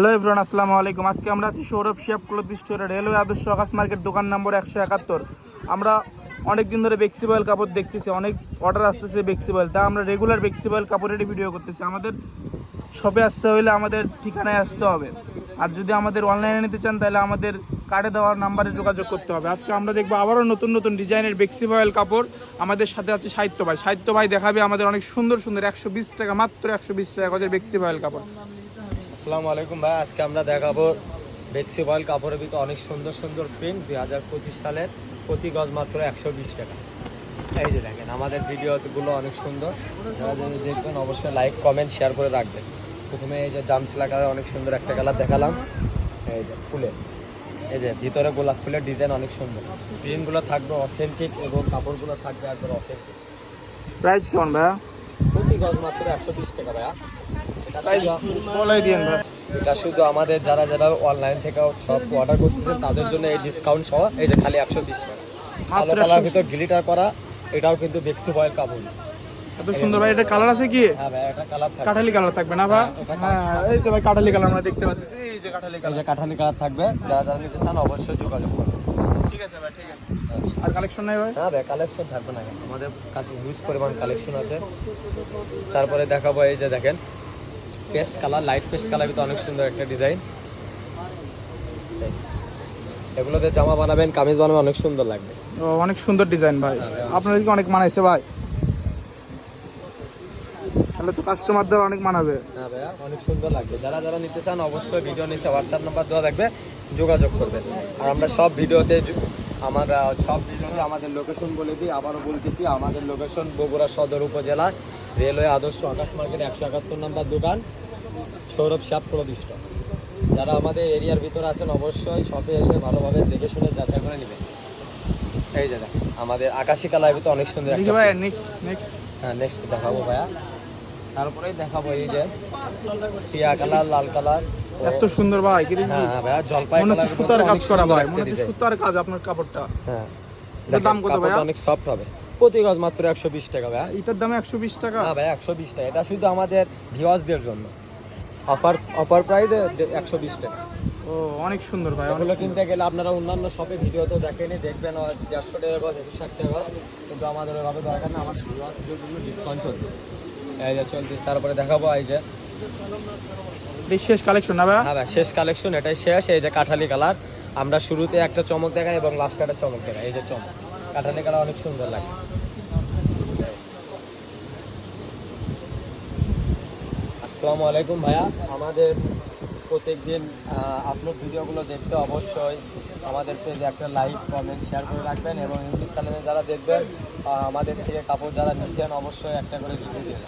Hello everyone আসসালামু আলাইকুম। আজকে আমরা আছি সৌরভ শিয়াব ক্লথ স্টোরে, রেলওয়ে আদর্শ আকাশ মার্কেট, দোকান নম্বর একশো একাত্তর। আমরা অনেক দিন ধরে বেক্সিবয়েল কাপড় দেখতেছি, অনেক অর্ডার আসতেছে বেক্সিবয়েল তা আমরা রেগুলার বেক্সিবয়েল কাপড়েরই ভিডিও করতেছি। আমাদের শপে আসতে হলে আমাদের ঠিকানায় আসতে হবে। আর যদি আমাদের অনলাইনে নিতে চান, তাহলে আমাদের কার্ডে দেওয়ার নাম্বারে যোগাযোগ করতে হবে। আজকে আমরা দেখব আবারও নতুন নতুন ডিজাইনের বেক্সিবয়েল কাপড়। আমাদের সাথে আছে সাহিত্য ভাই। সাহিত্য ভাই দেখাবে আমাদের অনেক সুন্দর সুন্দর একশো বিশ টাকা, মাত্র একশো বিশ টাকা গজের বেক্সিবয়েল কাপড়। আসসালামু আলাইকুম ভাই আজকে আমরা দেখাবো বেক্সি বয়েল কাপড়ের ভিতরে অনেক সুন্দর সুন্দর প্রিন্ট দুই হাজার পঁচিশ সালের প্রতি গজ মাত্র একশো বিশ টাকা। এই যে দেখেন আমাদের ভিডিওগুলো অনেক সুন্দর। যারা যদি দেখবেন অবশ্যই লাইক কমেন্ট শেয়ার করে রাখবেন। প্রথমে এই যে জামসিলা কালার অনেক সুন্দর একটা কালার দেখালাম। এই যে ফুলের এই যে ভিতরে গোলাপ ফুলের ডিজাইন অনেক সুন্দর। প্রিন্টগুলো থাকবে অথেন্টিক এবং কাপড়গুলো থাকবে একবার অথেন্টিক প্রাইস কেমন ভাইয়া? প্রতি গজ মাত্র একশো বিশ টাকা ভাইয়া। বলাই দিয়েন ভাই এটা শুধু আমাদের যারা যারা অনলাইন থেকে সব অর্ডার করতেছেন তাদের জন্য এই ডিসকাউন্ট সহ এই যে খালি একশো বিশ টাকা। কালো কালার ভিতর গ্লিটার করা এটাও কিন্তু বেক্সি ফয়েল কাপড়। এত সুন্দর ভাই এটা কালার আছে কি? হ্যাঁ ভাই এটা কালার থাকবে। কাঠালি কালার থাকবে না ভাই? হ্যাঁ এই তো ভাই কাঠালি কালার আমরা দেখতে পাচ্ছি। এই যে কাঠালি কালার কাঠালি কালার থাকবে। যারা যারা নিতে চান অবশ্যই যোগাযোগ করবেন ঠিক আছে ভাই ঠিক আছে। আর কালেকশন নাই ভাই? হ্যাঁ ভাই কালেকশন থাকবে না। আমাদের কাছে হিউজ পরিমাণ কালেকশন আছে। তারপরে দেখাবো এই যে দেখেন। Paste colour light paste colour কিন্তু অনেক সুন্দর একটা ডিজাইন এগুলোতে জামা বানাবেন কামিজ বানাবেন অনেক সুন্দর লাগবে। অনেক সুন্দর ডিজাইন ভাই। আপনাদেরকে অনেক মানাইছে ভাই? তাহলে তো কাস্টমারদের অনেক মানাবে। হ্যাঁ ভাইয়া অনেক সুন্দর লাগবে। যারা যারা নিতে চান অবশ্যই ভিডিও নিচে হোয়াটসঅ্যাপ নাম্বার দেওয়া থাকবে যোগাযোগ করবেন। আর আমরা সব ভিডিওতে আমরা সব ভিডিওতে আমাদের লোকেশন বলে দিই। আবারও বলতেছি আমাদের লোকেশন বগুড়া সদর উপজেলা। রেলওয়ে আদর্শ আকাশ মার্কেট একশো একাত্তর নাম্বার দোকান সৌরভ সাপ প্রদিষ্ট যারা আমাদের এরিয়ার ভিতরে আছেন অবশ্যই শপে এসে ভালোভাবে দেখে শুনে যাচাই করে নেবেন। এই যে আমাদের আকাশি কালার ভিতরে অনেক সুন্দর ভাই নেক্সট নেক্সট হ্যাঁ নেক্সট দেখাবো ভাইয়া। তারপরেই দেখাবো এই যে টিয়া কালার লাল কালার এত সুন্দর ভাই কি হ্যাঁ ভাইয়া জলপাই মনে হচ্ছে সুতার কাজ করা ভাই মনে হচ্ছে সুতার কাজ আপনার কাপড়টা। হ্যাঁ দাম কত ভাইয়া? অনেক সফট হবে। প্রতি গজ মাত্র একশো বিশ টাকা ভাইয়া। এটার দাম একশো বিশ টাকা? হ্যাঁ ভাইয়া একশো বিশ টাকা। এটা শুধু আমাদের ভিওয়ার্সদের জন্য। অফার অফার প্রাইসে একশো বিশ টাকা। ও অনেক সুন্দর ভাই এগুলো কিনতে গেলে আপনারা অন্যান্য শপে ভিডিওতেও দেখেনি দেখবেন দেড়শো টাকা গজ একশো ষাট টাকা গজ। কিন্তু আমাদের ওইভাবে দরকার না আমাদের ভিওয়ার্সদের জন্য ডিসকাউন্ট চলতেছে। এই যে চলছে তারপরে দেখাবো এই যে। শেষ কালেকশন না ভাই হ্যাঁ ভাই শেষ কালেকশন এটাই শেষ। এই যে কাঠালি কালার আমরা শুরুতে একটা চমক দেখাই এবং লাস্টে একটা চমক দেখাই। এই যে চমক। কাঠালি কালার অনেক সুন্দর লাগে। আসসালামু আলাইকুম ভাইয়া। আমাদের প্রত্যেকদিন আপলোড ভিডিওগুলো দেখতে অবশ্যই আমাদের পেজে একটা লাইক কমেন্ট শেয়ার করে রাখবেন এবং ইউটিউব চ্যানেলে যারা দেখবেন আমাদের থেকে কাপড় যারা নিচ্ছেন অবশ্যই একটা করে রিভিউ দেবেন।